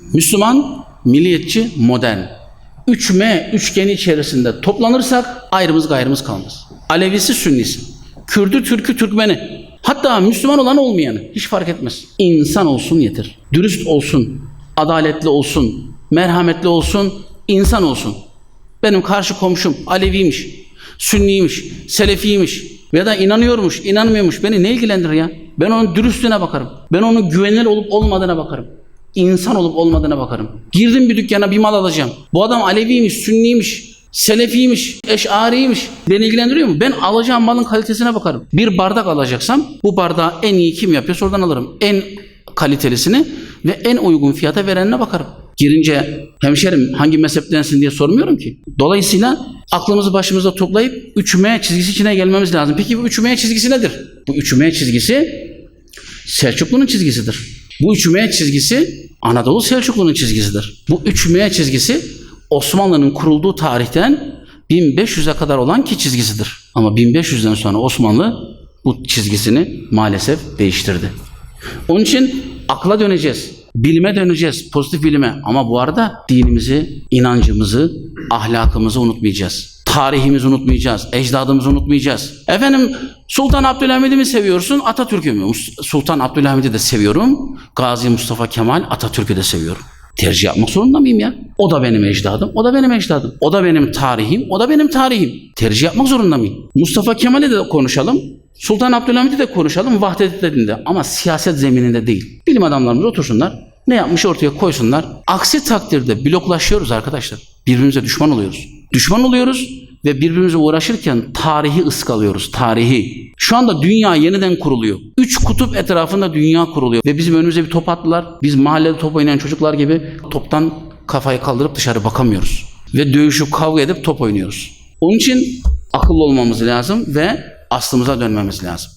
Müslüman, milliyetçi, modern. 3M üçgeni içerisinde toplanırsak ayrımız gayrımız kalmaz. Alevisi, Sünnisi, Kürdü, Türkü, Türkmeni. Hatta Müslüman olan olmayanı hiç fark etmez. İnsan olsun yeter. Dürüst olsun, adaletli olsun, merhametli olsun, insan olsun. Benim karşı komşum Aleviymiş, Sünniymiş, Selefiymiş ya da inanıyormuş, inanmıyormuş. Beni ne ilgilendirir ya? Ben onun dürüstlüğüne bakarım. Ben onun güvenilir olup olmadığına bakarım. İnsan olup olmadığına bakarım. Girdim bir dükkana bir mal alacağım. Bu adam Aleviymiş, Sünniymiş, Selefiymiş, Eş'ariymiş. Beni ilgilendiriyor mu? Ben alacağım malın kalitesine bakarım. Bir bardak alacaksam bu bardağı en iyi kim yapıyorsa oradan alırım. En kalitelisini ve en uygun fiyata verenine bakarım. Girince hemşerim hangi mezheptensin diye sormuyorum ki. Dolayısıyla aklımızı başımıza toplayıp 3M çizgisi içine gelmemiz lazım. Peki bu 3M çizgisi nedir? Bu 3M çizgisi Selçuklu'nun çizgisidir. Bu 3M çizgisi Anadolu Selçuklu'nun çizgisidir. Bu 3M çizgisi Osmanlı'nın kurulduğu tarihten 1500'e kadar olan ki çizgisidir. Ama 1500'den sonra Osmanlı bu çizgisini maalesef değiştirdi. Onun için akla döneceğiz. Bilime döneceğiz. Pozitif bilime. Ama bu arada dinimizi, inancımızı, ahlakımızı unutmayacağız. Tarihimizi unutmayacağız. Ecdadımızı unutmayacağız. Efendim Sultan Abdülhamid'i mi seviyorsun? Atatürk'ü mü? Sultan Abdülhamid'i de seviyorum. Gazi Mustafa Kemal Atatürk'ü de seviyorum. Tercih yapmak zorunda mıyım ya? O da benim ecdadım, o da benim ecdadım. O da benim tarihim, o da benim tarihim. Tercih yapmak zorunda mıyım? Mustafa Kemal'i de konuşalım. Sultan Abdülhamid'i de konuşalım vahdet dediğinde ama siyaset zemininde değil. Bilim adamlarımız otursunlar. Ne yapmış ortaya koysunlar. Aksi takdirde bloklaşıyoruz arkadaşlar. Birbirimize düşman oluyoruz. Düşman oluyoruz ve birbirimize uğraşırken tarihi ıskalıyoruz. Tarihi. Şu anda dünya yeniden kuruluyor. Üç kutup etrafında dünya kuruluyor. Ve bizim önümüze bir top attılar. Biz mahallede top oynayan çocuklar gibi toptan kafayı kaldırıp dışarı bakamıyoruz. Ve dövüşüp kavga edip top oynuyoruz. Onun için akıllı olmamız lazım ve aslımıza dönmemiz lazım.